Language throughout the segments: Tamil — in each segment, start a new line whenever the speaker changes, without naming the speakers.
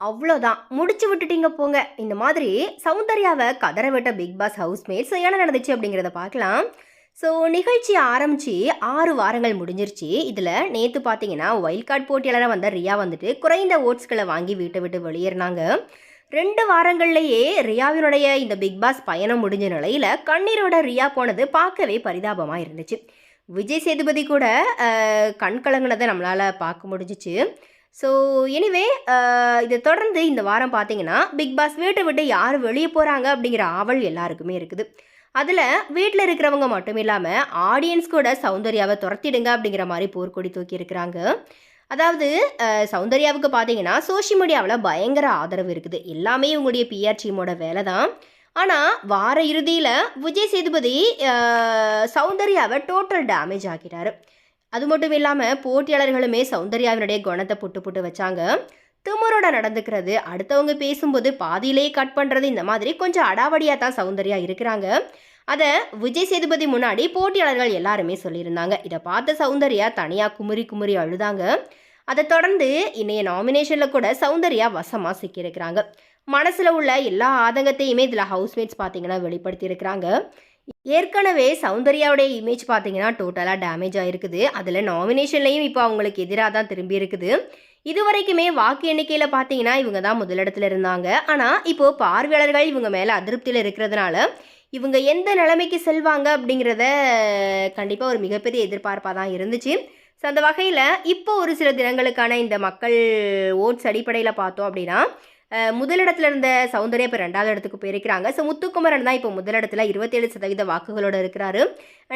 அவ்வளோதான். முடிச்சு விட்டுட்டீங்க போங்க. இந்த மாதிரி சௌந்தர்யாவை கதற விட்ட பிக் பாஸ் ஹவுஸ்மேட்ஸ் என்ன நடந்துச்சு அப்படிங்கிறத பார்க்கலாம். ஸோ நிகழ்ச்சி ஆரம்பித்து ஆறு வாரங்கள் முடிஞ்சிருச்சு. இதில் நேற்று பார்த்தீங்கன்னா ஒயில்ட் கார்டு போட்டியாளராக வந்த ரியா வந்துட்டு குறைந்த ஓட்ஸ்களை வாங்கி வீட்டை விட்டு வெளியேறினாங்க. ரெண்டு வாரங்கள்லேயே ரியாவினுடைய இந்த பிக் பாஸ் பயணம் முடிஞ்ச நிலையில் கண்ணீரோட ரியா போனது பார்க்கவே பரிதாபமாக இருந்துச்சு. விஜய் சேதுபதி கூட கண் கலங்கினதை நம்மளால் பார்க்க முடிஞ்சிச்சு. ஸோ எனிவே uh, இதை தொடர்ந்து இந்த வாரம் பார்த்தீங்கன்னா பிக் பாஸ் வீட்டை விட்டு யார் வெளியே போகிறாங்க அப்படிங்கிற ஆவல் எல்லாருக்குமே இருக்குது. அதில் வீட்டில் இருக்கிறவங்க மட்டும் இல்லாமல் ஆடியன்ஸ் கூட சௌந்தர்யாவை துரத்திடுங்க அப்படிங்கிற மாதிரி போர்க்கொடி தூக்கி இருக்கிறாங்க. அதாவது சௌந்தர்யாவுக்கு பார்த்தீங்கன்னா சோஷியல் மீடியாவில் பயங்கர ஆதரவு இருக்குது. எல்லாமே இவங்களுடைய பிஆர் டீமோட வேலை தான் ஆனால் வார இறுதியில் விஜய் சேதுபதி சௌந்தர்யாவை டோட்டல் டேமேஜ் ஆக்கிட்டாரு. அது மட்டும் இல்லாமல் போட்டியாளர்களுமே சௌந்தர்யாவினுடைய குணத்தை புட்டு புட்டு வச்சாங்க. திமுறோட நடந்துக்கிறது அடுத்தவங்க பேசும்போது பாதியிலேயே கட் பண்ணுறது இந்த மாதிரி கொஞ்சம் அடாவடியாக தான் சௌந்தர்யா இருக்கிறாங்க. அதை விஜய் சேதுபதி முன்னாடி போட்டியாளர்கள் எல்லாருமே சொல்லியிருந்தாங்க. இதை பார்த்த சௌந்தர்யா தனியாக குமுறி குமுறி அழுதாங்க. அதை தொடர்ந்து இன்றைய நாமினேஷனில் கூட சௌந்தர்யா வசமாக சிக்கியிருக்கிறாங்க. மனசில் உள்ள எல்லா ஆதங்கத்தையுமே இதில் ஹவுஸ்மேட்ஸ் பார்த்தீங்கன்னா வெளிப்படுத்தியிருக்கிறாங்க. ஏற்கனவே சௌந்தர்யாவுடைய இமேஜ் பார்த்தீங்கன்னா டோட்டலாக டேமேஜ் ஆகிருக்குது அதில் நாமினேஷன்லையும் இப்போ அவங்களுக்கு எதிராக தான் திரும்பி இருக்குது. இது வரைக்குமே வாக்கு எண்ணிக்கையில் பார்த்தீங்கன்னா இவங்க தான் முதலிடத்தில் இருந்தாங்க. ஆனால் இப்போ பார்வையாளர்கள் இவங்க மேலே அதிருப்தியில் இருக்கிறதுனால இவங்க எந்த நிலைமைக்கு செல்வாங்க அப்படிங்கிறத கண்டிப்பாக ஒரு மிகப்பெரிய எதிர்பார்ப்பாக தான் இருந்துச்சு. ஸோ அந்த வகையில் இப்போ ஒரு சில தினங்களுக்கான இந்த மக்கள் ஓட்ஸ் அடிப்படையில் பார்த்தோம் அப்படின்னா முதலிடத்தில் இருந்த சௌந்தர்யா இப்போ ரெண்டாவது இடத்துக்கு போயிருக்கிறாங்க. ஸோ முத்துக்குமரன் தான் இப்போ முதலிடத்தில் இருபத்தேழு சதவீத வாக்குகளோடு இருக்கிறாரு.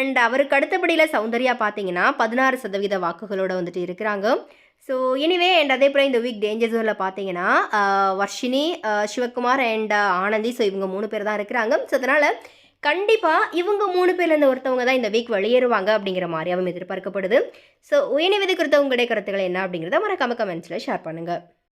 அண்ட் அவருக்கு அடுத்தபடியில் சௌந்தர்யா பார்த்தீங்கன்னா பதினாறு சதவீத வாக்குகளோடு வந்துட்டு இருக்கிறாங்க. ஸோ எனிவே அண்ட் அதே போல் இந்த வீக் டேஞ்சர் ஜோனில் பார்த்தீங்கன்னா வர்ஷினி சிவகுமார் அண்ட் ஆனந்தி. ஸோ இவங்க மூணு பேர் தான் இருக்கிறாங்க. ஸோ அதனால் கண்டிப்பாக இவங்க மூணு பேர்லேருந்து ஒருத்தவங்க தான் இந்த வீக் வெளியேறுவாங்க அப்படிங்கிற மாதிரியாகவும் எதிர்பார்க்கப்படுது. ஸோ உயர்நிதி குறித்த உங்களுடைய கருத்துக்கள் என்ன அப்படிங்கிறத மறக்காம கமெண்ட்ஸில் ஷேர் பண்ணுங்கள்